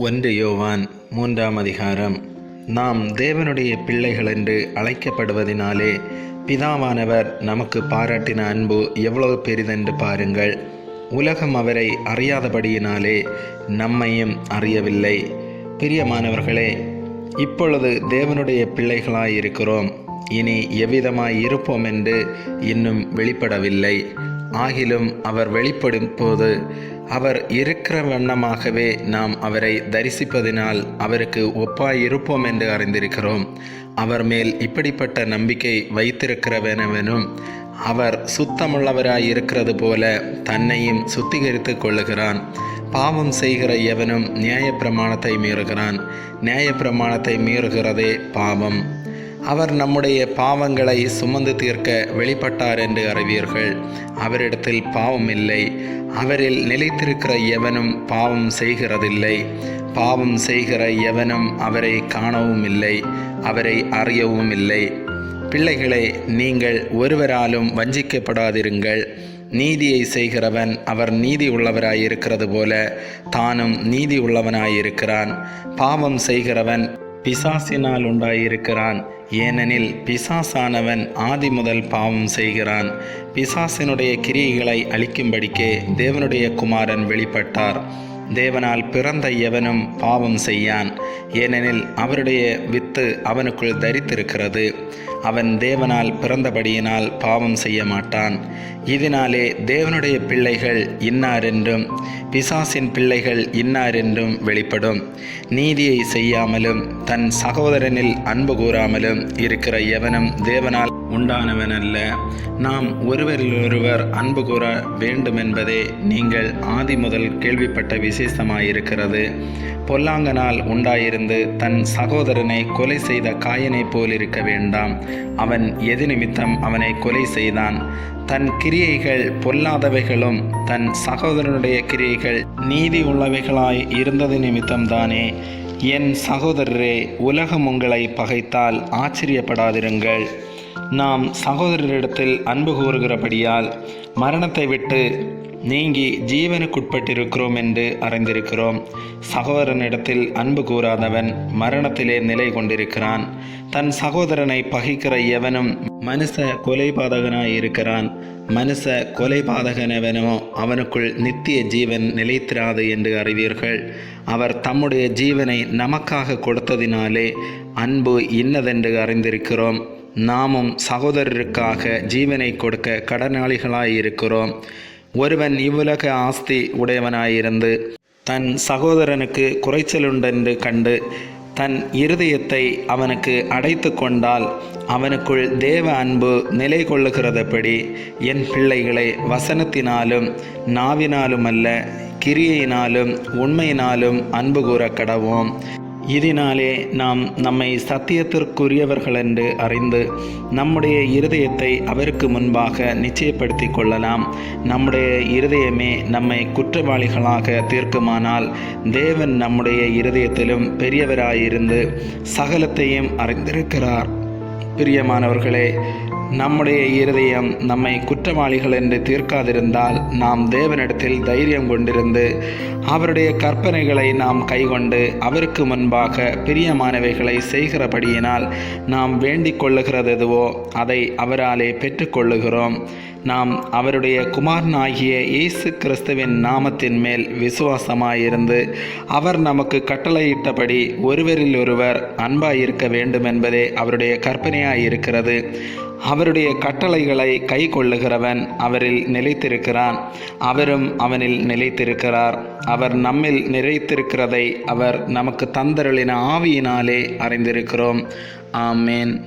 ஒன்று யோவான் மூன்றாம் அதிகாரம். நாம் தேவனுடைய பிள்ளைகள் என்று அழைக்கப்படுவதினாலே பிதாவானவர் நமக்கு பாராட்டின அன்பு எவ்வளவு பெரிதென்று பாருங்கள். உலகம் அவரை அறியாதபடியினாலே நம்மையும் அறியவில்லை. பிரியமானவர்களே இப்பொழுது தேவனுடைய பிள்ளைகளாய் இருக்கிறோம் இனி எவ்விதமாய் இருப்போம் என்று இன்னும் வெளிப்படவில்லை. ஆகிலும் அவர் வெளிப்படும் போது அவர் இருக்கிற வண்ணமாகவே நாம் அவரை தரிசிப்பதினால் அவருக்கு ஒப்பாய் இருப்போம் என்று அறிந்திருக்கிறோம். அவர் மேல் இப்படிப்பட்ட நம்பிக்கை வைத்திருக்கிறவனவனும் அவர் சுத்தமுள்ளவராய் இருக்கிறது போல தன்னையும் சுத்திகரித்து கொள்ளுகிறான். பாவம் செய்கிற எவனும் நியாயப்பிரமாணத்தை மீறுகிறான். நியாயப்பிரமாணத்தை மீறுகிறதே பாவம். அவர் நம்முடைய பாவங்களை சுமந்து தீர்க்க வெளிப்பட்டார் என்று அறிவீர்கள். அவரிடத்தில் பாவம் இல்லை. அவரில் நிலைத்திருக்கிற எவனும் பாவம் செய்கிறதில்லை. பாவம் செய்கிற எவனும் அவரை காணவும் இல்லை. அவரை அறியவும் இல்லை. பிள்ளைகளே நீங்கள் ஒருவராலும் வஞ்சிக்கப்படாதிருங்கள். நீதியை செய்கிறவன் அவர் நீதி உள்ளவராயிருக்கிறது போல தானும் நீதி உள்ளவனாயிருக்கிறான். பாவம் செய்கிறவன் பிசாசினால் உண்டாயிருக்கிறான் ஏனெனில் பிசாசானவன் ஆதி முதல் பாவம் செய்கிறான். பிசாசினுடைய கிரியைகளை அழிக்கும்படிக்கே தேவனுடைய குமாரன் வெளிப்பட்டார். தேவனால் பிறந்த எவனும் பாவம் செய்யான். ஏனெனில் அவருடைய வித்து அவனுக்குள் தரித்திருக்கிறது. அவன் தேவனால் பிறந்தபடியினால் பாவம் செய்ய மாட்டான். இதனாலே தேவனுடைய பிள்ளைகள் இன்னாரென்றும் பிசாசின் பிள்ளைகள் இன்னாரென்றும் வெளிப்படும். நீதியை செய்யாமலும் தன் சகோதரனில் அன்பு கூறாமலும் இருக்கிற எவனும் தேவனால் உண்டானவனல்ல. நாம் ஒருவரிலொருவர் அன்பு கூற வேண்டுமென்பதே நீங்கள் ஆதி முதல் கேள்விப்பட்ட விசேஷமாயிருக்கிறது. பொல்லாங்கனால் உண்டாயிருந்து தன் சகோதரனை கொலை செய்த காயனை போல் இருக்க வேண்டாம். அவன் எது நிமித்தம் அவனை கொலை செய்தான். தன் கிரியைகள் பொல்லாதவைகளும் தன் சகோதரனுடைய கிரியைகள் நீதி உள்ளவைகளாய் இருந்தது நிமித்தம்தானே என் சகோதரரே உலகம் உங்களை பகைத்தால் ஆச்சரியப்படாதிருங்கள். நாம் சகோதரரிடத்தில் அன்பு கூறுகிறபடியால் மரணத்தை விட்டு நீங்கி ஜீவனுக்குட்பட்டிருக்கிறோம் என்று அறிந்திருக்கிறோம். சகோதரனிடத்தில் அன்பு கூறாதவன் மரணத்திலே நிலை கொண்டிருக்கிறான். தன் சகோதரனை பகைக்கிற எவனும் மனுஷ கொலைபாதகனாய் இருக்கிறான். மனுஷ கொலைபாதகனவனோ அவனுக்குள் நித்திய ஜீவன் நிலைத்திராது என்று அறிவீர்கள். அவர் தம்முடைய ஜீவனை நமக்காக கொடுத்ததினாலே அன்பு இன்னதென்று அறிந்திருக்கிறோம். நாமும் சகோதரருக்காக ஜீவனை கொடுக்க கடனாளிகளாய் இருக்கிறோம். ஒருவன் இவ்வுலக ஆஸ்தி உடையவனாயிருந்து தன் சகோதரனுக்கு குறைச்சலுண்டென்று கண்டு தன் இருதயத்தை அவனுக்கு அடைத்து கொண்டால் அவனுக்குள் தேவ அன்பு நிலை கொள்ளுகிறதபடி என் பிள்ளைகளை வசனத்தினாலும் நாவினாலும் அல்ல கிரியையினாலும் உண்மையினாலும் அன்பு கூற கடவோம். இதனாலே நாம் நம்மை சத்தியத்திற்குரியவர்கள் என்று அறிந்து நம்முடைய இருதயத்தை அவருக்கு முன்பாக நிச்சயப்படுத்தி கொள்ளலாம். நம்முடைய இருதயமே நம்மை குற்றவாளிகளாக தீர்க்குமானால் தேவன் நம்முடைய இருதயத்திலும் பெரியவராயிருந்து சகலத்தையும் அறிந்திருக்கிறார். பிரியமானவர்களே நம்முடைய இருதயம் நம்மை குற்றவாளிகள் என்று தீர்க்காதிருந்தால் நாம் தேவனிடத்தில் தைரியம் கொண்டிருந்து அவருடைய கற்பனைகளை நாம் கைகொண்டு அவருக்கு முன்பாக பிரியமானவைகளை செய்கிறபடியினால் நாம் வேண்டிக் கொள்ளுகிறது எதுவோ அதை அவராலே பெற்றுக்கொள்ளுகிறோம் நாம் அவருடைய குமாரனாகிய இயேசு கிறிஸ்துவின் நாமத்தின் மேல் விசுவாசமாயிருந்து அவர் நமக்கு கட்டளையிட்டபடி ஒருவரில் ஒருவர் அன்பாயிருக்க வேண்டும் என்பதே அவருடைய கற்பனையாயிருக்கிறது. அவருடைய கட்டளைகளை கை கொள்ளுகிறவன் அவரில் நிலைத்திருக்கிறான். அவரும் அவனில் நிலைத்திருக்கிறார். அவர் நம்மில் நிலைத்திருக்கிறதை அவர் நமக்கு தந்தருளின ஆவியினாலே அறிந்திருக்கிறோம். ஆமேன்.